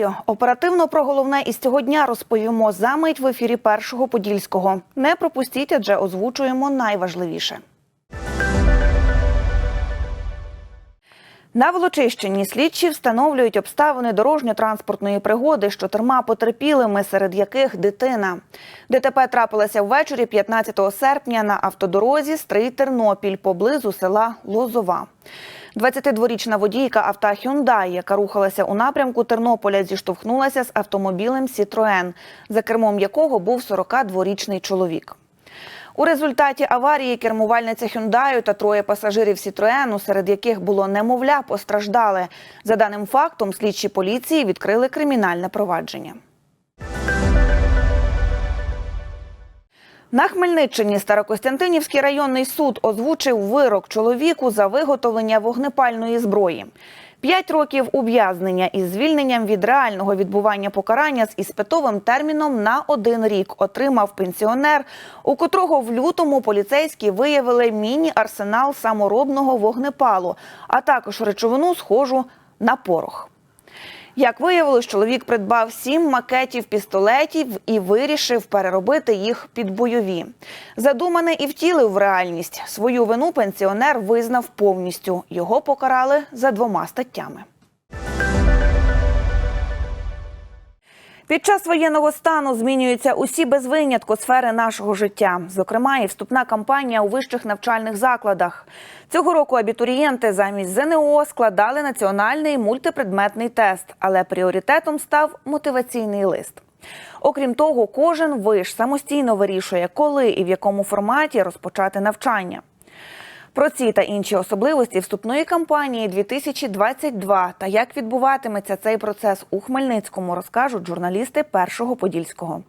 Вітаю! Оперативно про головне із цього дня розповімо за мить в ефірі першого подільського. Не пропустіть, адже озвучуємо найважливіше. На Волочищині слідчі встановлюють обставини дорожньо-транспортної пригоди з чотирма потерпілими, серед яких дитина. ДТП трапилося ввечері 15 серпня на автодорозі Стрий-Тернопіль поблизу села Лозова. 22-річна водійка авто «Хюндай», яка рухалася у напрямку Тернополя, зіштовхнулася з автомобілем «Сітроен», за кермом якого був 42-річний чоловік. У результаті аварії кермувальниця «Хюндаю» та троє пасажирів «Сітроену», серед яких було немовля, постраждали. За даним фактом, слідчі поліції відкрили кримінальне провадження. На Хмельниччині Старокостянтинівський районний суд озвучив вирок чоловіку за виготовлення вогнепальної зброї. П'ять років ув'язнення із звільненням від реального відбування покарання з іспитовим терміном на один рік отримав пенсіонер, у котрого в лютому поліцейські виявили міні-арсенал саморобного вогнепалу, а також речовину схожу на порох. Як виявилось, чоловік придбав сім макетів пістолетів і вирішив переробити їх під бойові. Задумане і втілив в реальність. Свою вину пенсіонер визнав повністю. Його покарали за двома статтями. Під час воєнного стану змінюються усі без винятку сфери нашого життя, зокрема, і вступна кампанія у вищих навчальних закладах. Цього року абітурієнти замість ЗНО складали національний мультипредметний тест, але пріоритетом став мотиваційний лист. Окрім того, кожен виш самостійно вирішує, коли і в якому форматі розпочати навчання. Про ці та інші особливості вступної кампанії 2022 та як відбуватиметься цей процес у Хмельницькому, розкажуть журналісти першого подільського.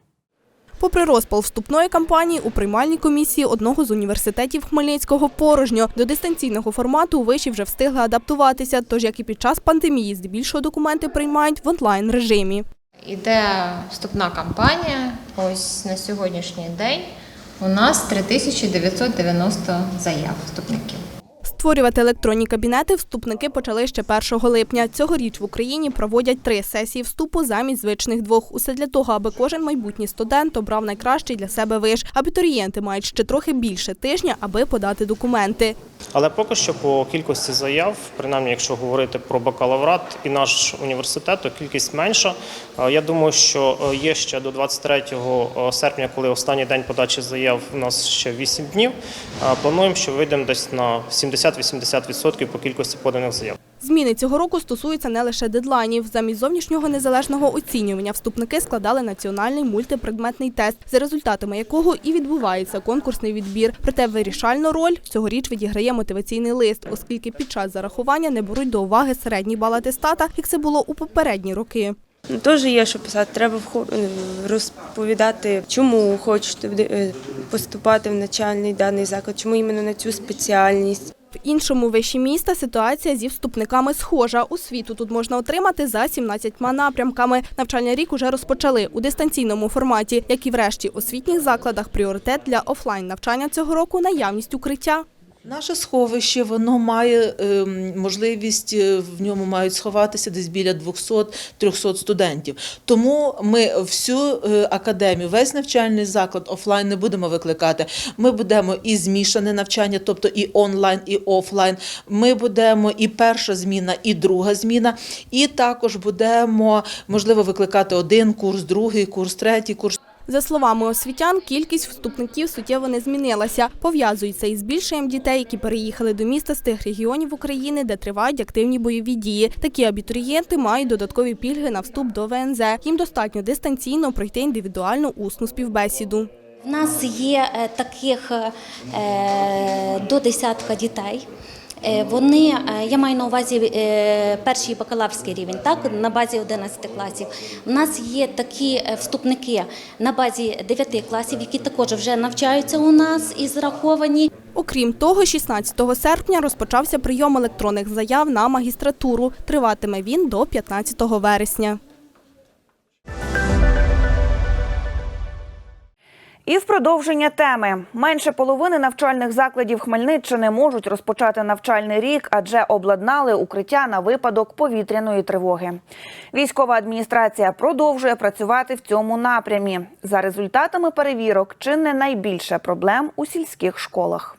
Попри розпал вступної кампанії, у приймальній комісії одного з університетів Хмельницького порожньо до дистанційного формату виші вже встигли адаптуватися. Тож, як і під час пандемії, здебільшого документи приймають в онлайн режимі. Іде вступна кампанія. Ось на сьогоднішній день у нас 3990 заяв вступників. Створювати електронні кабінети вступники почали ще 1 липня. Цьогоріч в Україні проводять три сесії вступу замість звичних двох. Усе для того, аби кожен майбутній студент обрав найкращий для себе виш. Абітурієнти мають ще трохи більше тижня, аби подати документи. Але поки що по кількості заяв, принаймні, якщо говорити про бакалаврат і наш університет, то кількість менша. Е, Я думаю, що е, є ще до 23 серпня, коли останній день подачі заяв, у нас ще 8 днів. Е, Плануємо, що вийдемо десь на 70-80% по кількості поданих заяв. Зміни цього року стосуються не лише дедлайнів. Замість зовнішнього незалежного оцінювання вступники складали національний мультипредметний тест, за результатами якого і відбувається конкурсний відбір. Проте вирішальну роль цьогоріч відіграє мотиваційний лист, оскільки під час зарахування не беруть до уваги середній бал атестата, як це було у попередні роки. Ну, Теж є, що писати. Треба е, розповідати, чому хочете е, поступати в навчальний даний заклад, чому іменно на цю спеціальність. В іншому виші міста ситуація зі вступниками схожа. Освіту тут можна отримати за 17 напрямками. Навчальний рік уже розпочали у дистанційному форматі, як і в решті освітніх закладах. Пріоритет для офлайн навчання цього року наявність укриття. Наше сховище воно має ем, можливість, е, в ньому мають сховатися десь біля 200-300 студентів. Тому ми всю е, академію, весь навчальний заклад офлайн не будемо викликати. Ми будемо і змішане навчання, тобто і онлайн, і офлайн. Ми будемо і перша зміна, і друга зміна. І також будемо можливо викликати один курс, другий курс, третій курс. За словами освітян, кількість вступників суттєво не змінилася. Пов'язується із збільшенням дітей, які переїхали до міста з тих регіонів України, де тривають активні бойові дії. Такі абітурієнти мають додаткові пільги на вступ до ВНЗ. Їм достатньо дистанційно пройти індивідуальну усну співбесіду. В нас є е, таких е, до десятка дітей. Е, Вони, е, я маю на увазі е, перший бакалаврський рівень, так на базі 11 класів. У нас є такі вступники на базі 9 класів, які також вже навчаються у нас і зараховані. Окрім того, 16 серпня розпочався прийом електронних заяв на магістратуру. Триватиме він до 15 вересня. І в продовження теми менше половини навчальних закладів Хмельниччини можуть розпочати навчальний рік, адже обладнали укриття на випадок повітряної тривоги. Військова адміністрація продовжує працювати в цьому напрямі. За результатами перевірок, чи не найбільше проблем у сільських школах.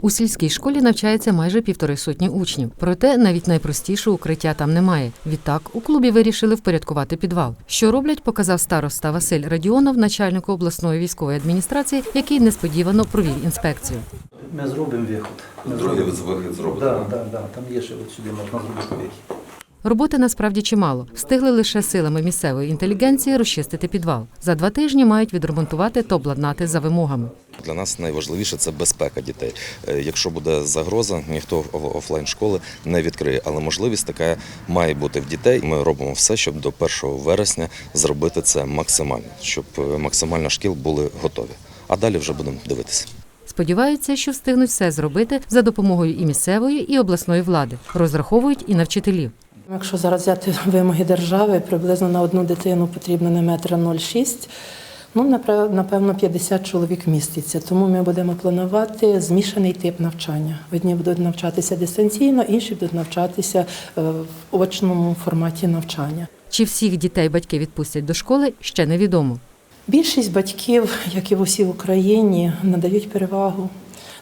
У сільській школі навчається майже півтори сотні учнів. Проте навіть найпростішого укриття там немає. Відтак у клубі вирішили впорядкувати підвал. Що роблять, показав староста Василь Радіонов, начальнику обласної військової адміністрації, який несподівано провів інспекцію. Ми зробимо виход. Ми Другий зробимо. вихід зробити. Да, да, да. Там є ще от сюди можна зробити вихід. Роботи насправді чимало. Встигли лише силами місцевої інтелігенції розчистити підвал. За два тижні мають відремонтувати та обладнати за вимогами. Для нас найважливіше це безпека дітей. Е, Якщо буде загроза, ніхто в- офлайн школи не відкриє. Але можливість така має бути в дітей. Ми робимо все, щоб до 1 вересня зробити це максимально, щоб е, максимально шкіл були готові. А далі вже будемо дивитися. Сподіваються, що встигнуть все зробити за допомогою і місцевої, і обласної влади. Розраховують і на вчителів. Якщо зараз взяти вимоги держави, приблизно на одну дитину потрібно не метра 0,6, ну, напевно, 50 чоловік міститься. Тому ми будемо планувати змішаний тип навчання. Одні будуть навчатися дистанційно, інші будуть навчатися е, в очному форматі навчання. Чи всіх дітей батьки відпустять до школи, ще невідомо. Більшість батьків, як і в усій Україні, надають перевагу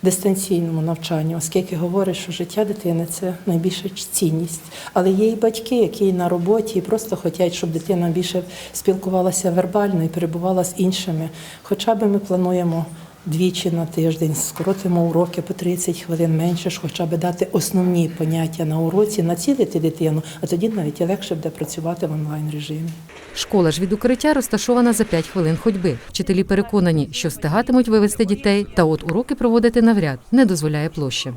дистанційному навчанню, оскільки говорить, що життя дитини це найбільша цінність. Але є і батьки, які на роботі і просто хочуть, щоб дитина більше спілкувалася вербально і перебувала з іншими. Хоча б ми плануємо. Двічі на тиждень скоротимо уроки по 30 хвилин менше хоча б дати основні поняття на уроці, націлити дитину, а тоді навіть легше буде працювати в онлайн режимі. Школа ж від укриття розташована за 5 хвилин ходьби. Вчителі переконані, що встигатимуть вивезти дітей, та от уроки проводити навряд не дозволяє площа.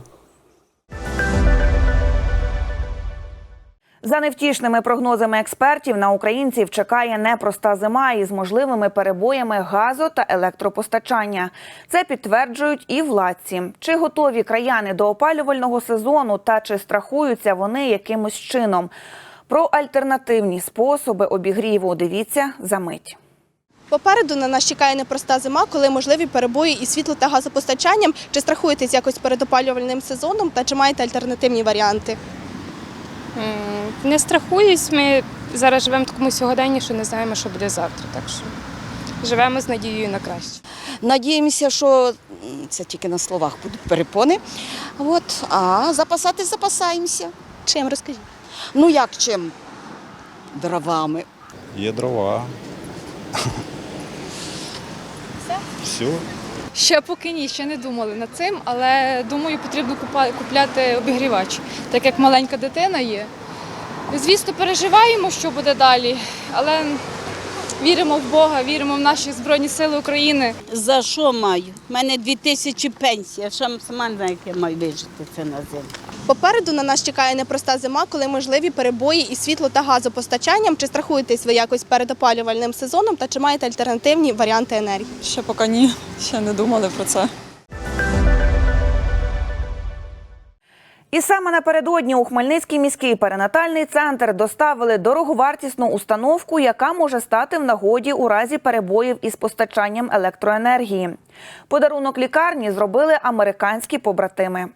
За невтішними прогнозами експертів на українців чекає непроста зима із можливими перебоями газу та електропостачання. Це підтверджують і владці. Чи готові краяни до опалювального сезону та чи страхуються вони якимось чином? Про альтернативні способи обігріву дивіться за мить. Попереду на нас чекає непроста зима, коли можливі перебої із світло та газопостачанням. Чи страхуєтесь якось перед опалювальним сезоном та чи маєте альтернативні варіанти? Не страхуюсь, ми зараз живемо в такому сьогоденні, що не знаємо, що буде завтра. Так що живемо з надією на краще. Надіємося, що це тільки на словах будуть перепони. От, а запасати запасаємося. Чим розкажіть? Ну як чим? Дровами. Є дрова. Все. Ще поки ні, ще не думали над цим, але думаю, потрібно купляти обігрівач, так як маленька дитина є. Звісно, переживаємо, що буде далі, але віримо в Бога, віримо в наші Збройні Сили України. За що маю? У мене дві тисячі пенсія. Що сама знаю, як я маю вижити це на зиму. Попереду на нас чекає непроста зима, коли можливі перебої із світло та газопостачанням. Чи страхуєтесь ви якось перед опалювальним сезоном та чи маєте альтернативні варіанти енергії? Ще поки ні, ще не думали про це. І саме напередодні у Хмельницький міський перинатальний центр доставили дороговартісну установку, яка може стати в нагоді у разі перебоїв із постачанням електроенергії. Подарунок лікарні зробили американські побратими.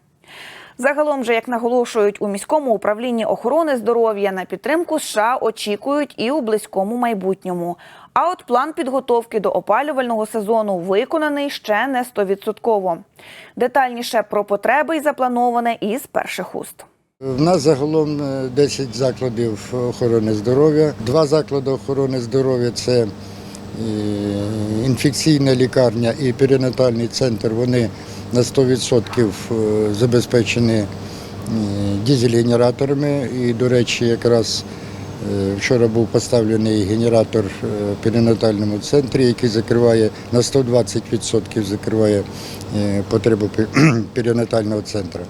Загалом же, як наголошують у міському управлінні охорони здоров'я, на підтримку США очікують і у близькому майбутньому. А от план підготовки до опалювального сезону виконаний ще не стовідсотково. Детальніше про потреби й заплановане із перших уст. В нас загалом е, 10 закладів охорони здоров'я. Два заклади охорони здоров'я це е, інфекційна лікарня і перинатальний центр. Вони на 100% е, забезпечені е, дизель-генераторами. І, до речі, якраз е, вчора був поставлений генератор в перинатальному центрі, який закриває на 120% закриває потребу пе- перинатального центру.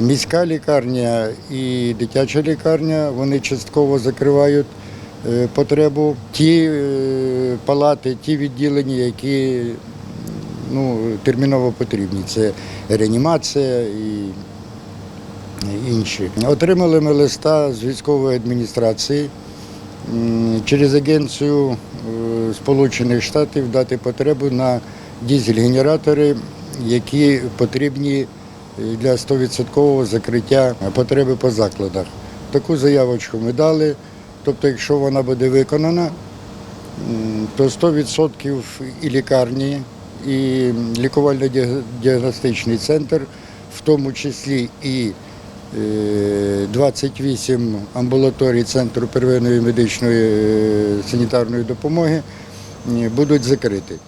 Міська лікарня і дитяча лікарня вони частково закривають потребу. Ті палати, ті відділення, які ну, терміново потрібні. Це реанімація і інші. Отримали ми листа з військової адміністрації через агенцію е, Сполучених Штатів дати потребу на дізель-генератори, які потрібні е, для 100% закриття потреби по закладах. Таку заявочку ми дали. Тобто, якщо вона буде виконана, то 100% і лікарні, і лікувально-діагностичний центр, в тому числі і е, 28 амбулаторій Центру первинної медичної е, санітарної допомоги е, будуть закриті.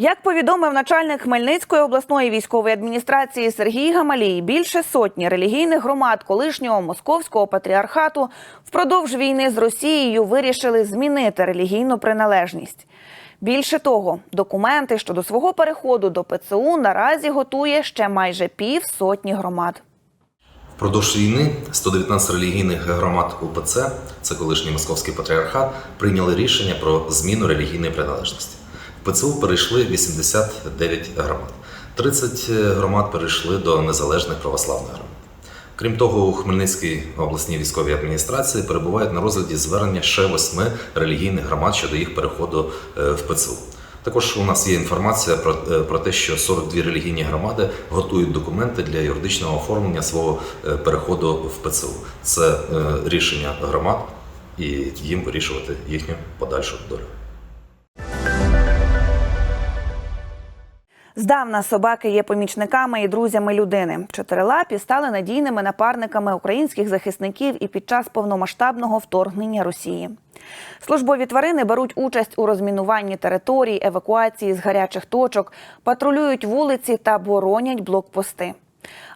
Як повідомив начальник Хмельницької обласної військової адміністрації Сергій Гамалій, більше сотні релігійних громад колишнього московського патріархату впродовж війни з Росією вирішили змінити релігійну приналежність. Більше того, документи щодо свого переходу до ПЦУ наразі готує ще майже пів сотні громад. Впродовж війни 119 релігійних громад УПЦ, це колишній московський патріархат, прийняли рішення про зміну релігійної приналежності. ПЦУ перейшли 89 громад. 30 громад перейшли до незалежних православних громад. Крім того, у Хмельницькій обласній військовій адміністрації перебувають на розгляді звернення ще восьми релігійних громад щодо їх переходу е, в ПЦУ. Також у нас є інформація про, е, про те, що 42 релігійні громади готують документи для юридичного оформлення свого е, переходу в ПЦУ. Це е, рішення громад і їм вирішувати їхню подальшу долю. Здавна собаки є помічниками і друзями людини. Чотирилапі стали надійними напарниками українських захисників і під час повномасштабного вторгнення Росії. Службові тварини беруть участь у розмінуванні територій, евакуації з гарячих точок, патрулюють вулиці та боронять блокпости.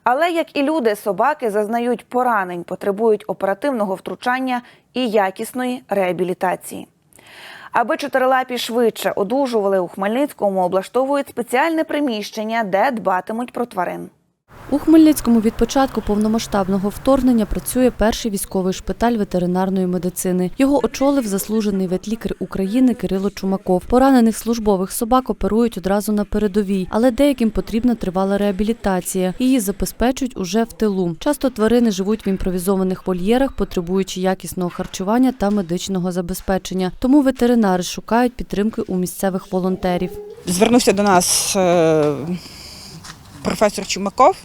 Але як і люди, собаки зазнають поранень, потребують оперативного втручання і якісної реабілітації. Аби чотирилапі швидше одужували у Хмельницькому, облаштовують спеціальне приміщення, де дбатимуть про тварин. У Хмельницькому від початку повномасштабного вторгнення працює перший військовий шпиталь ветеринарної медицини. Його очолив заслужений ветлікар України Кирило Чумаков. Поранених службових собак оперують одразу на передовій, але деяким потрібна тривала реабілітація. Її забезпечують уже в тилу. Часто тварини живуть в імпровізованих вольєрах, потребуючи якісного харчування та медичного забезпечення. Тому ветеринари шукають підтримки у місцевих волонтерів. Звернувся до нас е, професор Чумаков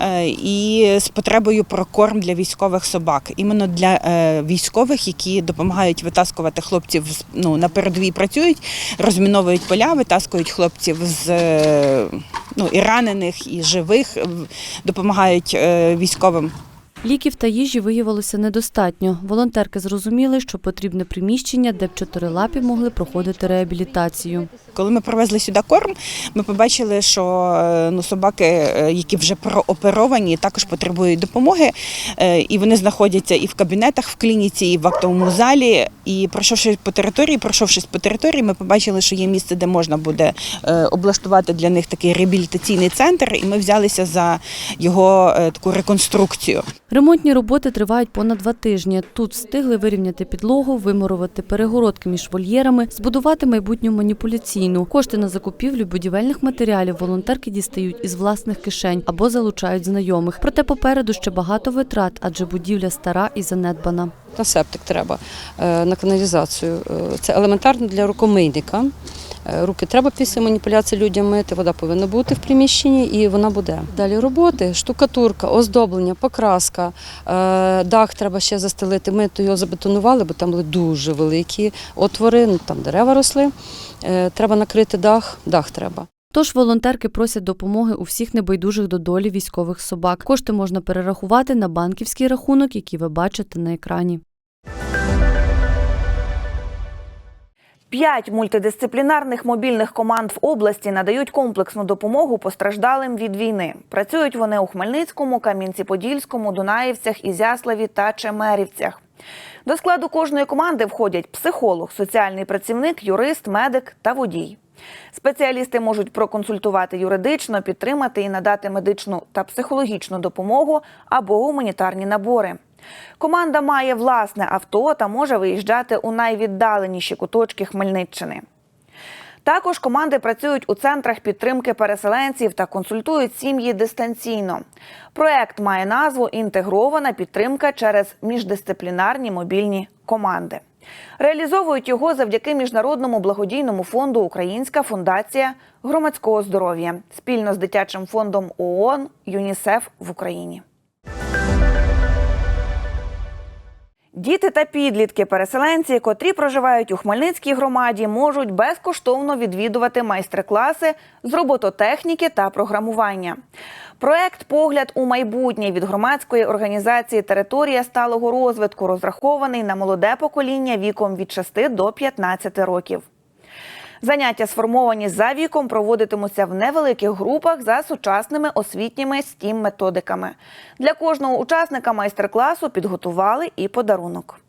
е, і з потребою про корм для військових собак. Іменно для е, військових, які допомагають витаскувати хлопців ну, на передовій працюють, розміновують поля, витаскують хлопців з е, ну, і ранених, і живих, допомагають військовим. Ліків та їжі виявилося недостатньо. Волонтерки зрозуміли, що потрібне приміщення, де б чотирилапі могли проходити реабілітацію. Коли ми привезли сюди корм, ми побачили, що е, ну, собаки, е, які вже прооперовані, також потребують допомоги. Е, І вони знаходяться і в кабінетах в клініці, і в актовому залі. І пройшовши по території, пройшовшись по території, ми побачили, що є місце, де можна буде облаштувати для них такий реабілітаційний центр. І ми взялися за його таку реконструкцію. Ремонтні роботи тривають понад два тижні. Тут встигли вирівняти підлогу, вимурувати перегородки між вольєрами, збудувати майбутню маніпуляційну. Кошти на закупівлю будівельних матеріалів волонтерки дістають із власних кишень або залучають знайомих. Проте попереду ще багато витрат, адже будівля стара і занедбана. На септик треба, е, на каналізацію. Е, Це елементарно для рукомийника. Е, Руки треба після маніпуляції людям мити, вода повинна бути в приміщенні і вона буде. Далі роботи, штукатурка, оздоблення, покраска, дах треба ще застелити. Ми його забетонували, бо там були дуже великі отвори, ну, там дерева росли. Треба накрити дах, дах треба. Тож волонтерки просять допомоги у всіх небайдужих до долі військових собак. Кошти можна перерахувати на банківський рахунок, який ви бачите на екрані. П'ять мультидисциплінарних мобільних команд в області надають комплексну допомогу постраждалим від війни. Працюють вони у Хмельницькому, Кам'янці-Подільському, Дунаївцях, Ізяславі та Чемерівцях. До складу кожної команди входять психолог, соціальний працівник, юрист, медик та водій. Спеціалісти можуть проконсультувати юридично, підтримати і надати медичну та психологічну допомогу або гуманітарні набори. Команда має власне авто та може виїжджати у найвіддаленіші куточки Хмельниччини. Також команди працюють у центрах підтримки переселенців та консультують сім'ї дистанційно. Проект має назву Інтегрована підтримка через міждисциплінарні мобільні команди. Реалізовують його завдяки міжнародному благодійному фонду Українська фундація громадського здоров'я спільно з дитячим фондом ООН ЮНІСЕФ в Україні. Діти та підлітки, переселенці, котрі проживають у Хмельницькій громаді, можуть безкоштовно відвідувати майстер-класи з робототехніки та програмування. Проект Погляд у майбутнє від громадської організації Територія сталого розвитку розрахований на молоде покоління віком від 6 до 15 років. Заняття сформовані за віком проводитимуться в невеликих групах за сучасними освітніми стім методиками. Для кожного учасника майстер-класу підготували і подарунок.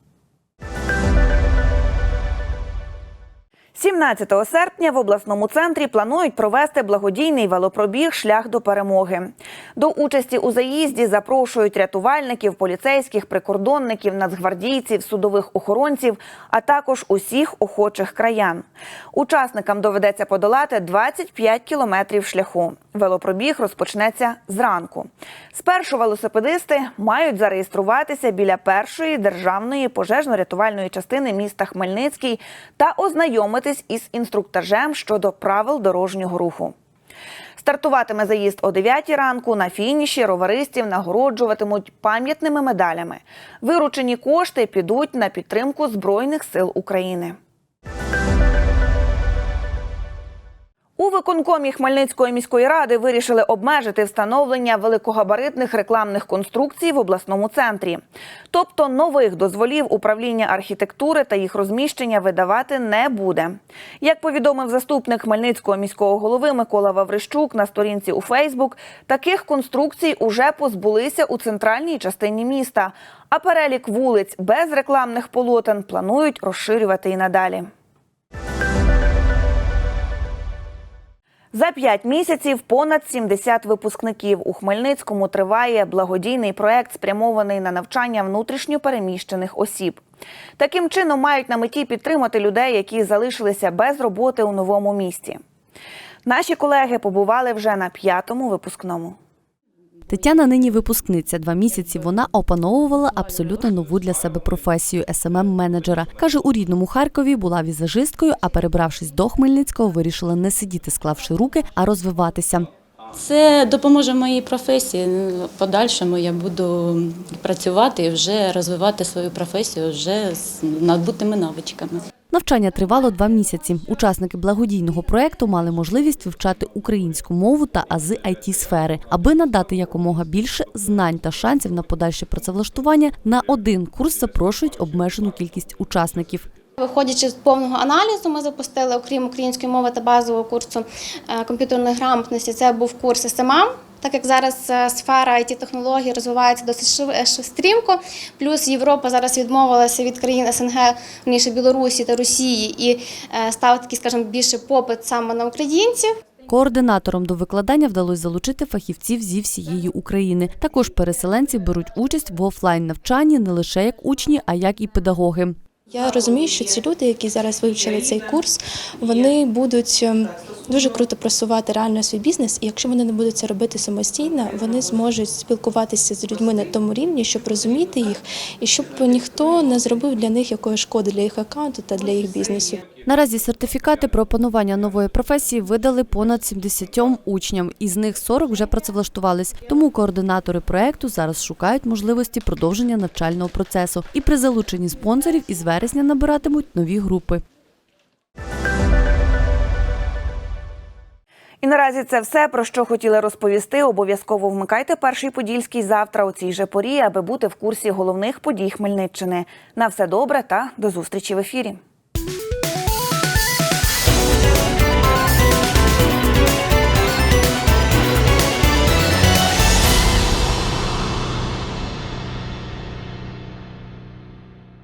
17 серпня в обласному центрі планують провести благодійний велопробіг Шлях до перемоги. До участі у заїзді запрошують рятувальників, поліцейських, прикордонників, нацгвардійців, судових охоронців, а також усіх охочих краян. Учасникам доведеться подолати 25 кілометрів шляху. Велопробіг розпочнеться зранку. Спершу велосипедисти мають зареєструватися біля першої державної пожежно-рятувальної частини міста Хмельницький та ознайомитись із інструктажем щодо правил дорожнього руху. Стартуватиме заїзд о 9 ранку. На фініші роваристів нагороджуватимуть пам'ятними медалями. Виручені кошти підуть на підтримку Збройних сил України. У виконкомі Хмельницької міської ради вирішили обмежити встановлення великогабаритних рекламних конструкцій в обласному центрі. Тобто нових дозволів управління архітектури та їх розміщення видавати не буде. Як повідомив заступник Хмельницького міського голови Микола Ваврищук на сторінці у Фейсбук, таких конструкцій уже позбулися у центральній частині міста. А перелік вулиць без рекламних полотен планують розширювати і надалі. За п'ять місяців понад 70 випускників у Хмельницькому триває благодійний проект, спрямований на навчання внутрішньо переміщених осіб. Таким чином мають на меті підтримати людей, які залишилися без роботи у новому місті. Наші колеги побували вже на п'ятому випускному. Тетяна нині випускниця. Два місяці вона опановувала абсолютно нову для себе професію СММ менеджера. Каже, у рідному Харкові була візажисткою, а перебравшись до Хмельницького, вирішила не сидіти, склавши руки, а розвиватися. Це допоможе моїй професії. В Подальшому я буду працювати і вже розвивати свою професію вже з набутими навичками. Навчання тривало два місяці. Учасники благодійного проекту мали можливість вивчати українську мову та ази it сфери, аби надати якомога більше знань та шансів на подальше працевлаштування. На один курс запрошують обмежену кількість учасників. Виходячи з повного аналізу, ми запустили, окрім української мови та базового курсу е, комп'ютерної грамотності, це був курс СМА. Так як зараз е, сфера it технологій розвивається досить е, стрімко, плюс Європа зараз відмовилася від країн СНГ, ніж Білорусі та Росії, і став такий, скажімо, більше попит саме на українців. Координатором до викладання вдалося залучити фахівців зі всієї України. Також переселенці беруть участь в офлайн навчанні не лише як учні, а як і педагоги. Я розумію, що ці люди, які зараз вивчили цей курс, вони будуть ем, дуже круто просувати реально свій бізнес. І якщо вони не будуть це робити самостійно, вони зможуть спілкуватися з людьми на тому рівні, щоб розуміти їх, і щоб ніхто не зробив для них якої шкоди для їх аккаунту та для їх бізнесу. Наразі сертифікати про опанування нової професії видали понад 70 учням, із них 40 вже працевлаштувались. Тому координатори проекту зараз шукають можливості продовження навчального процесу і при залученні спонсорів із вересня набиратимуть нові групи. І наразі це все, про що хотіли розповісти. Обов'язково вмикайте перший подільський завтра у цій же порі, аби бути в курсі головних подій Хмельниччини. На все добре та до зустрічі в ефірі.